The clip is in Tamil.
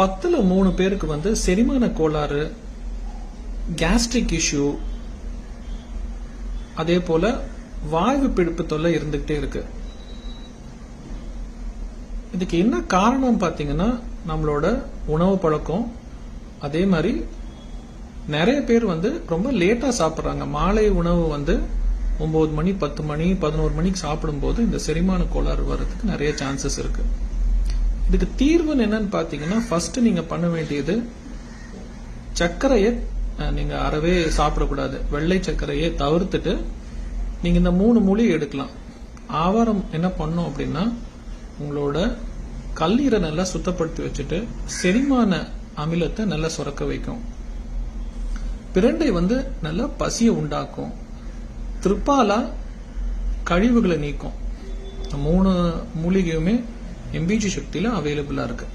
பத்தில் மூணு பேருக்கு வந்து செரிமான கோளாறு கேஸ்ட்ரிக் இஷ்யூ அதே போல வாய்வு பிடிப்பு தொல்லை இருந்துகிட்டே இருக்கு. இதுக்கு என்ன காரணம் பார்த்தீங்கன்னா நம்மளோட உணவு பழக்கம். அதே மாதிரி நிறைய பேர் வந்து ரொம்ப லேட்டாக சாப்பிட்றாங்க. மாலை உணவு வந்து ஒம்பது மணி பத்து மணி பதினோரு மணிக்கு சாப்பிடும்போது இந்த செரிமான கோளாறு வர்றதுக்கு நிறைய சான்சஸ் இருக்குது இதுக்கு தீர்வுன்னு என்னன்னு பார்த்தீங்கன்னா ஃபர்ஸ்ட் நீங்க பண்ண வேண்டியது சர்க்கரையை நீங்கள் நீங்க அறவே சாப்பிடக்கூடாது. வெள்ளை சர்க்கரையை தவிர்த்துட்டு நீங்க இந்த மூணு மூலிகை எடுக்கலாம். ஆவாரம் என்ன பண்ணும் அப்படின்னா உங்களோட கல்லீரை நல்லா சுத்தப்படுத்தி வச்சுட்டு செரிமான அமிலத்தை நல்லா சுரக்க வைக்கும். பிரண்டை வந்து நல்லா பசியை உண்டாக்கும். திருப்பாலா கழிவுகளை நீக்கும். மூணு மூலிகையுமே எம்பிஜி சக்தியில அவைலபிளா இருக்கு.